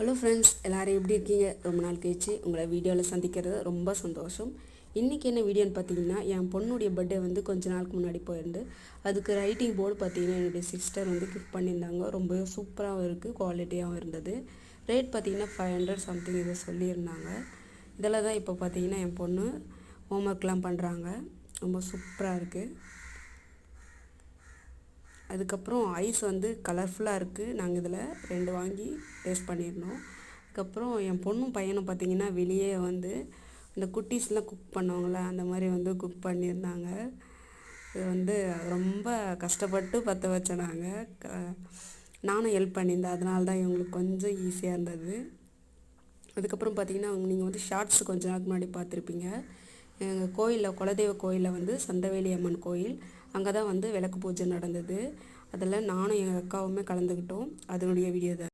Hello friends எல்லோரும் எப்படி இருக்கீங்க? ரொம்ப நாள் கழிச்சு உங்களை வீடியோவில் சந்திக்கிறது ரொம்ப சந்தோஷம். இன்றைக்கி என்ன வீடியோன்னு பார்த்தீங்கன்னா என் பொண்ணுடைய பர்த்டே வந்து கொஞ்ச நாளுக்கு முன்னாடி போயிருந்து அதுக்கு ரைட்டிங் போர்டு பார்த்தீங்கன்னா என்னுடைய சிஸ்டர் வந்து கிஃப்ட் பண்ணியிருந்தாங்க. ரொம்ப சூப்பராகவும் இருக்குது குவாலிட்டியாகவும் இருந்தது. ரேட் பார்த்தீங்கன்னா ஃபைவ் ஹண்ட்ரட் சம்திங் இதை சொல்லியிருந்தாங்க. இதில் தான் இப்போ பார்த்தீங்கன்னா என் பொண்ணு ஹோம்ஒர்க்லாம் பண்ணுறாங்க ரொம்ப சூப்பராக இருக்குது அதுக்கப்புறம் ஐஸ் வந்து கலர்ஃபுல்லாக இருக்குது நாங்கள் இதில் ரெண்டு வாங்கி டேஸ்ட் பண்ணியிருந்தோம் அதுக்கப்புறம் என் பொண்ணும் பையனும் பார்த்திங்கன்னா வெளியே வந்து இந்த குட்டீஸ்லாம் குக் பண்ணுவாங்களே அந்த மாதிரி வந்து குக் பண்ணியிருந்தாங்க. இது வந்து ரொம்ப கஷ்டப்பட்டு பற்ற வச்ச நாங்கள் க நானும் ஹெல்ப் பண்ணியிருந்தேன். அதனால தான் இவங்களுக்கு கொஞ்சம் ஈஸியாக இருந்தது. அதுக்கப்புறம் பார்த்தீங்கன்னா நீங்கள் வந்து ஷார்ட்ஸ் கொஞ்ச நாளுக்கு முன்னாடி பார்த்துருப்பீங்க எங்கள் கோயிலில் குலதெய்வ கோயிலில் வந்து சந்தவேலி அம்மன் கோயில். அங்கே தான் வந்து விளக்கு பூஜை நடந்தது. அதில் நானும் எங்கள் அக்காவுமே கலந்துக்கிட்டோம். அதனுடைய வீடியோ தான்.